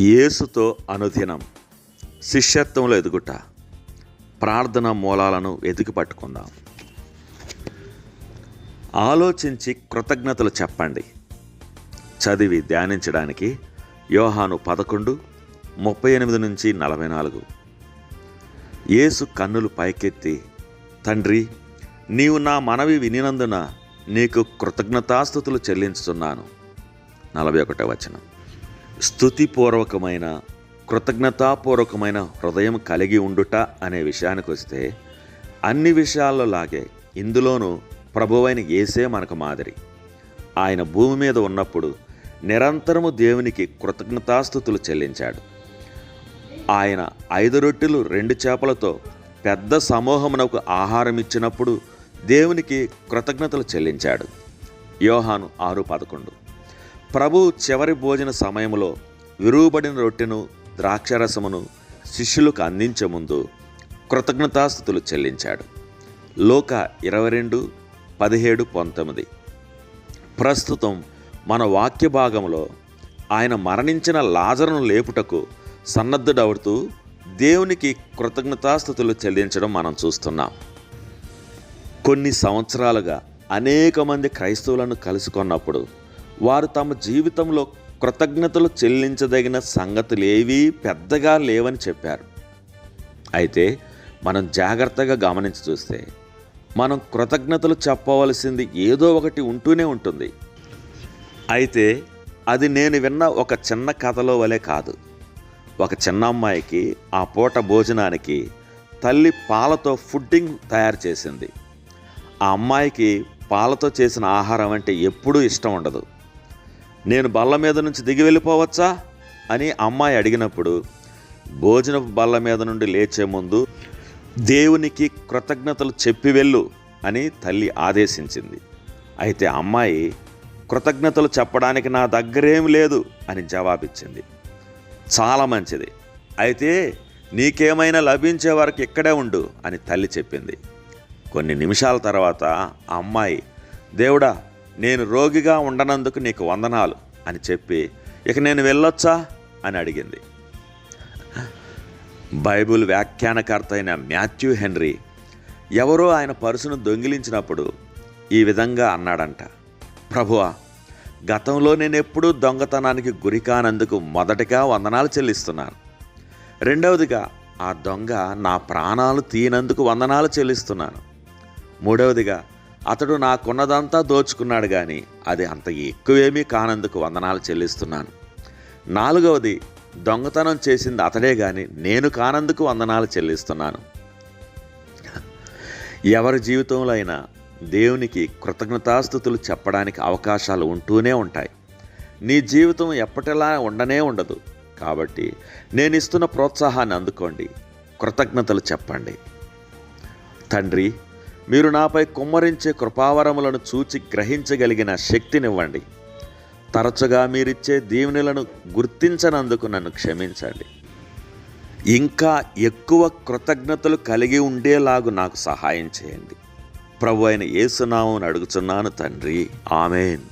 యేసుతో అనుదినం శిష్యత్వంలో ఎదుగుట ప్రార్థన మూలాలను వెతికి పట్టుకుందాం. ఆలోచించి కృతజ్ఞతలు చెప్పండి. చదివి ధ్యానించడానికి యోహాను పదకొండు ముప్పై ఎనిమిది నుంచి నలభై నాలుగు. యేసు కన్నులు పైకెత్తి తండ్రి నీవు నా మనవి వినినందున నీకు కృతజ్ఞతాస్థుతులు చెల్లించుతున్నాను. నలభై ఒకటో వచనం. స్థుతిపూర్వకమైన కృతజ్ఞతాపూర్వకమైన హృదయం కలిగి ఉండుట అనే విషయానికి వస్తే అన్ని విషయాల్లో లాగే ఇందులోనూ ప్రభువైన యేసే మనకు మాదిరి. ఆయన భూమి మీద ఉన్నప్పుడు నిరంతరము దేవునికి కృతజ్ఞతాస్థుతులు చెల్లించాడు. ఆయన ఐదు రొట్టెలు రెండు చేపలతో పెద్ద సమూహమునకు ఆహారం ఇచ్చినప్పుడు దేవునికి కృతజ్ఞతలు చెల్లించాడు. యోహాను ఆరు పదకొండు. ప్రభు చివరి భోజన సమయంలో విరువబడిన రొట్టెను ద్రాక్షరసమును శిష్యులకు అందించే ముందు కృతజ్ఞతాస్థుతులు చెల్లించాడు. లోక ఇరవై రెండు పదిహేడు పంతొమ్మిది. ప్రస్తుతం మన వాక్య భాగంలో ఆయన మరణించిన లాజరును లేపుటకు సన్నద్ధుడవుతూ దేవునికి కృతజ్ఞతాస్థుతులు చెల్లించడం మనం చూస్తున్నాం. కొన్ని సంవత్సరాలుగా అనేక మంది క్రైస్తవులను కలుసుకున్నప్పుడు వారు తమ జీవితంలో కృతజ్ఞతలు చెల్లించదగిన సంగతులు ఏవీ పెద్దగా లేవని చెప్పారు. అయితే మనం జాగ్రత్తగా గమనించి చూస్తే మనం కృతజ్ఞతలు చెప్పవలసింది ఏదో ఒకటి ఉంటూనే ఉంటుంది. అయితే అది నేను విన్న ఒక చిన్న కథలో వలె కాదు. ఒక చిన్న అమ్మాయికి ఆ పూట భోజనానికి తల్లి పాలతో ఫుడ్డింగ్ తయారు చేసింది. ఆ అమ్మాయికి పాలతో చేసిన ఆహారం అంటే ఎప్పుడూ ఇష్టం ఉండదు. నేను బల్ల మీద నుంచి దిగి వెళ్ళిపోవచ్చా? అని అమ్మాయి అడిగినప్పుడు భోజన బల్ల మీద నుండి లేచే ముందు దేవునికి కృతజ్ఞతలు చెప్పి వెళ్ళు అని తల్లి ఆదేశించింది. అయితే అమ్మాయి కృతజ్ఞతలు చెప్పడానికి నా దగ్గరేం లేదు అని జవాబిచ్చింది. చాలా మంచిది. అయితే నీకేమైనా లభించే వరకు ఇక్కడే ఉండు అని తల్లి చెప్పింది. కొన్ని నిమిషాల తర్వాత ఆ అమ్మాయి దేవుడా నేను రోగిగా ఉండనందుకు నీకు వందనాలు అని చెప్పి ఇక నేను వెళ్ళొచ్చా? అని అడిగింది. బైబిల్ వ్యాఖ్యానకర్త అయిన మాథ్యూ హెన్రీ ఎవరో ఆయన పరుసును దొంగిలించినప్పుడు ఈ విధంగా అన్నాడంట. ప్రభువా గతంలో నేను ఎప్పుడూ దొంగతనానికి గురి కానందుకు మొదటగా వందనాలు చెల్లిస్తున్నాను. రెండవదిగా ఆ దొంగ నా ప్రాణాలు తీయనందుకు వందనాలు చెల్లిస్తున్నాను. మూడవదిగా అతడు నాకున్నదంతా దోచుకున్నాడు కానీ అది అంత ఎక్కువేమీ కానందుకు వందనాలు చెల్లిస్తున్నాను. నాలుగవది దొంగతనం చేసింది అతడే కానీ నేను కానందుకు వందనాలు చెల్లిస్తున్నాను. ఎవరి జీవితంలో అయినా దేవునికి కృతజ్ఞతాస్థుతులు చెప్పడానికి అవకాశాలు ఉంటూనే ఉంటాయి. నీ జీవితం ఎప్పటిలా ఉండనే ఉండదు. కాబట్టి నేను ఇస్తున్న ప్రోత్సాహాన్ని అందుకోండి. కృతజ్ఞతలు చెప్పండి. తండ్రి మీరు నాపై కుమ్మరించే కృపావరములను చూచి గ్రహించగలిగిన శక్తినివ్వండి. తరచుగా మీరిచ్చే దీవెనలను గుర్తించనందుకు నన్ను క్షమించండి. ఇంకా ఎక్కువ కృతజ్ఞతలు కలిగి ఉండేలాగు నాకు సహాయం చేయండి. ప్రభు అయిన యేసునామని అడుగుచున్నాను తండ్రి. ఆమెన్.